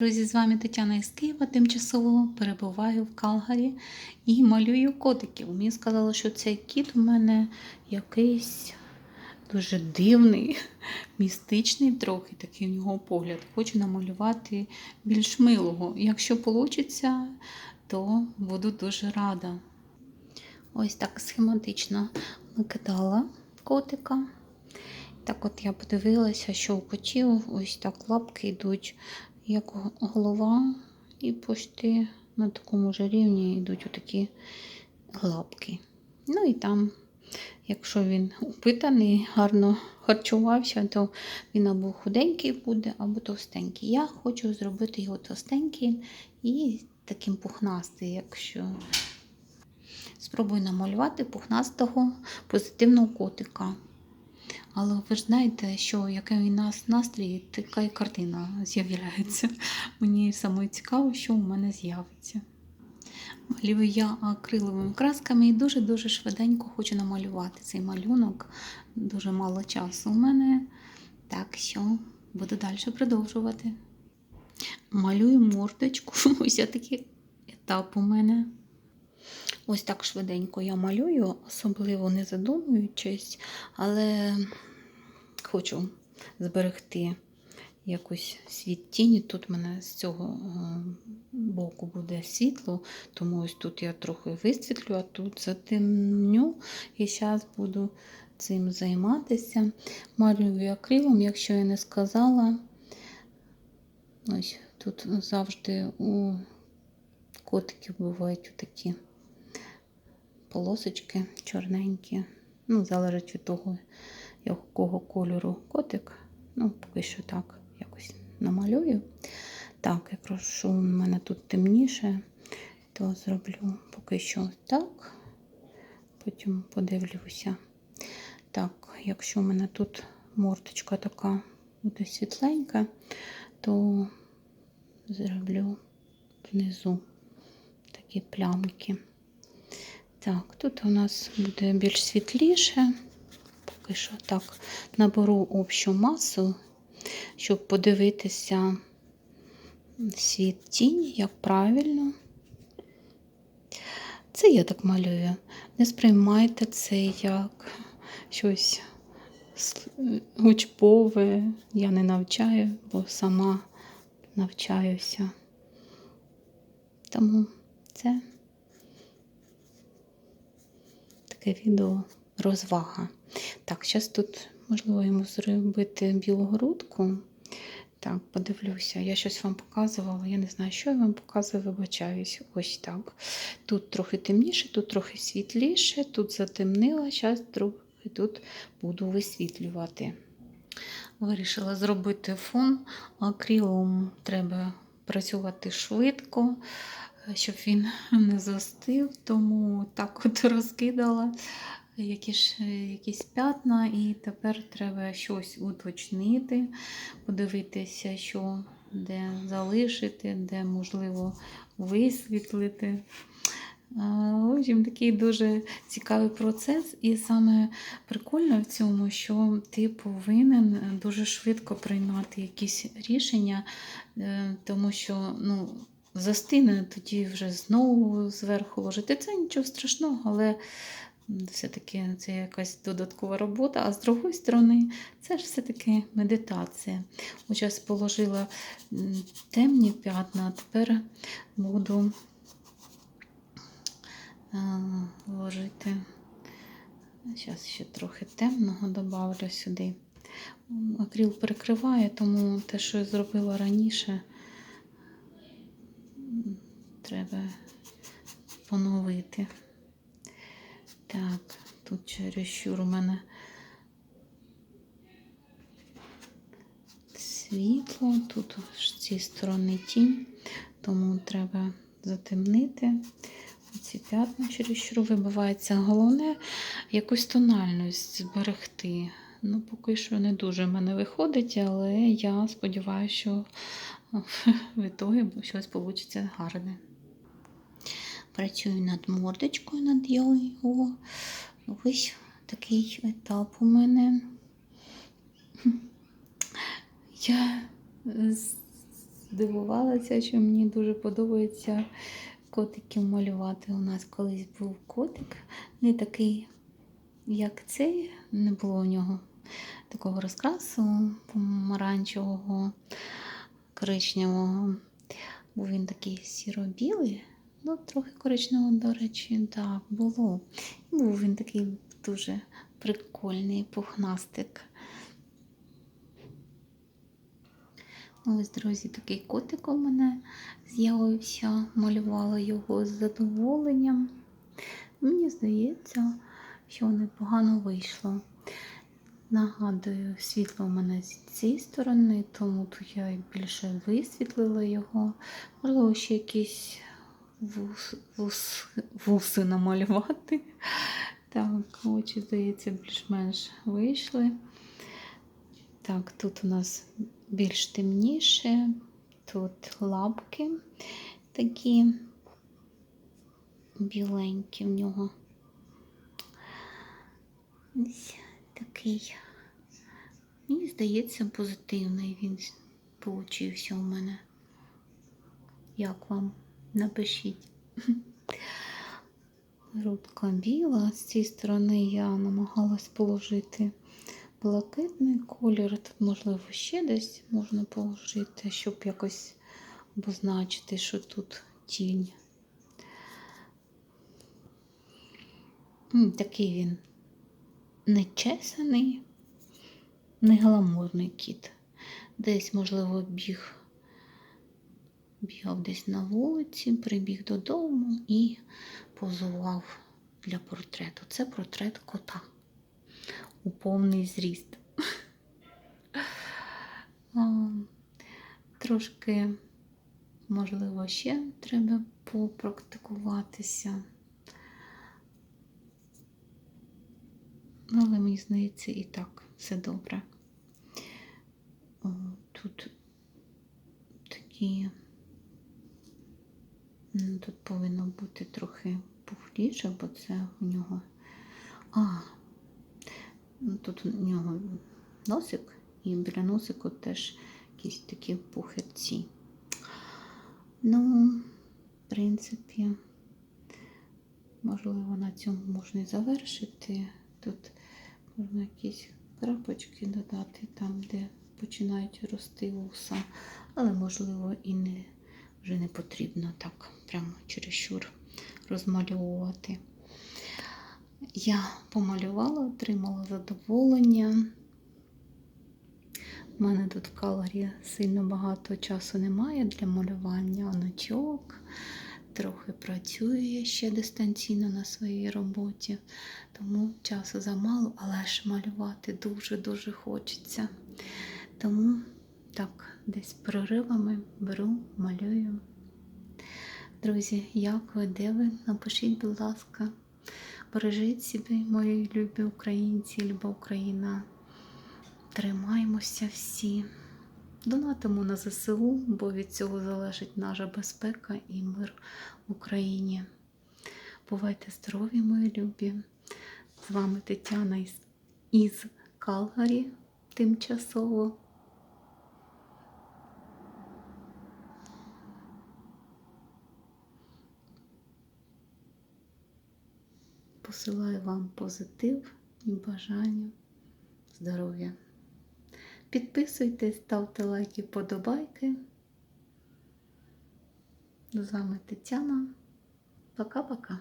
Друзі, з вами Тетяна із Києва. Тимчасово перебуваю в Калгарі і малюю котиків. Мені сказали, що цей кіт у мене якийсь дуже дивний, містичний трохи такий в нього погляд. Хочу намалювати більш милого. Якщо вийде, то буду дуже рада. Ось так схематично накидала котика. Так от я подивилася, що у котів ось так лапки йдуть, як голова, і почти на такому ж рівні йдуть отакі лапки. Ну і там, якщо він упитаний, гарно харчувався, то він або худенький буде, або товстенький. Я хочу зробити його товстеньким і таким пухнастим, якщо спробую намалювати пухнастого позитивного котика. Але ви ж знаєте, що який у нас настрій, така і картина з'являється. Мені саме цікаво, що у мене з'явиться. Малюю я акриловими красками і дуже-дуже швиденько хочу намалювати цей малюнок. Дуже мало часу у мене. Так що буду далі продовжувати. Малюю мордочку. Ось такий етап у мене. Ось так швиденько я малюю, особливо не задумуючись, але хочу зберегти якусь світ тіні. Тут в мене з цього боку буде світло, тому ось тут я трохи висвітлю, а тут затемню. І зараз буду цим займатися. Малюю акрилом, якщо я не сказала. Ось тут завжди у котиків бувають такі полосочки чорненькі. Ну, залежить від того, якого кольору котик. Ну, поки що так якось намалюю. Так, якщо у мене тут темніше, то зроблю поки що так. Потім подивлюся. Так, якщо у мене тут морточка така буде світленька, то зроблю внизу такі плямки. Так, тут у нас буде більш світліше. Поки так наберу общу масу, щоб подивитися світ тінь, як правильно. Це я так малюю. Не сприймайте це як щось учбове. Я не навчаю, бо сама навчаюся. Тому це таке відео розвага. Так, зараз тут, можливо, йому зробити білу грудку. Так, подивлюся, я щось вам показувала, я не знаю, що я вам показую, вибачаюсь. Ось так. Тут трохи темніше, тут трохи світліше, тут затемнила, зараз трохи тут буду висвітлювати. Вирішила зробити фон. Акрилом треба працювати швидко щоб він не застив, тому так от розкидала якісь, якісь п'ятна, і тепер треба щось уточнити, подивитися, що де залишити, де можливо висвітлити. В общем, такий дуже цікавий процес, і саме прикольно в цьому, що ти повинен дуже швидко приймати якісь рішення, е, тому що ну, застине, тоді вже знову зверху ложити. Це нічого страшного, але все-таки це якась додаткова робота. А з другої сторони, це ж все-таки медитація. Ось положила темні п'ятна, а тепер буду ложити. Зараз ще трохи темного додавлю сюди. Акріл перекриває, тому те, що я зробила раніше, треба поновити. Так, тут чересчур у мене світло, тут з цієї сторони тінь, тому треба затемнити. Ці п'ятна чересчур вибивається. Головне якусь тональність зберегти. Ну, поки що не дуже в мене виходить, але я сподіваюся, що в ітогі щось вийде гарне. Працюю над мордочкою, над його. Ось такий етап у мене. Я здивувалася, що мені дуже подобається котиків малювати. У нас колись був котик, не такий, як цей, не було у нього такого розкрасу помаранчевого, коричневого. Був він такий сіро-білий, ну трохи коричневого, до речі, так, було. Був він такий дуже прикольний пухнастик. Ось, друзі, такий котик у мене з'явився, малювала його з задоволенням. Мені здається, що непогано вийшло. Нагадую, світло у мене з цієї сторони, тому тут я більше висвітлила його. Можливо, ще якісь вус, вус, вуси намалювати. Так, очі, здається, більш-менш вийшли. Так, тут у нас більш темніше, тут лапки такі біленькі в нього. Ось такий. Мені здається, позитивний він получився у мене. Як вам? Напишіть. Грудка біла. З цієї сторони я намагалась положити блакитний колір. Тут, можливо, ще десь можна положити, щоб якось обозначити, що тут тінь. Такий він нечесаний, не гламурний кіт. Десь, можливо, біг, бігав десь на вулиці, прибіг додому і позував для портрету. Це портрет кота у повний зріст. Трошки, можливо, ще треба попрактикуватися. Ну, Але мені здається, і так все добре. Тут такі, тут повинно бути трохи пухліше, бо це у нього. А, ну, тут у нього носик, і біля носику теж якісь такі пухирці. Ну, в принципі, можливо, на цьому можна і завершити. Тут можна якісь крапочки додати там, де починають рости вуса, але, можливо, і не, вже не потрібно так прямо чересчур розмальовувати. Я помалювала, отримала задоволення. У мене тут в калорі сильно багато часу немає для малювання онучок. Трохи працюю я ще дистанційно на своїй роботі, тому часу замало, але ж малювати дуже-дуже хочеться. Тому так, десь переривами беру, малюю. Друзі, як ви, де ви? Напишіть, будь ласка, бережіть себе, мої любі українці, люба Україна. Тримаємося всі. Донатимо на ЗСУ, бо від цього залежить наша безпека і мир в Україні. Бувайте здорові, мої любі! З вами Тетяна із Калгарі тимчасово. Посилаю вам позитив і бажання здоров'я. Підписуйтесь, ставте лайки, подобайки. З вами Тетяна. Пока-пока.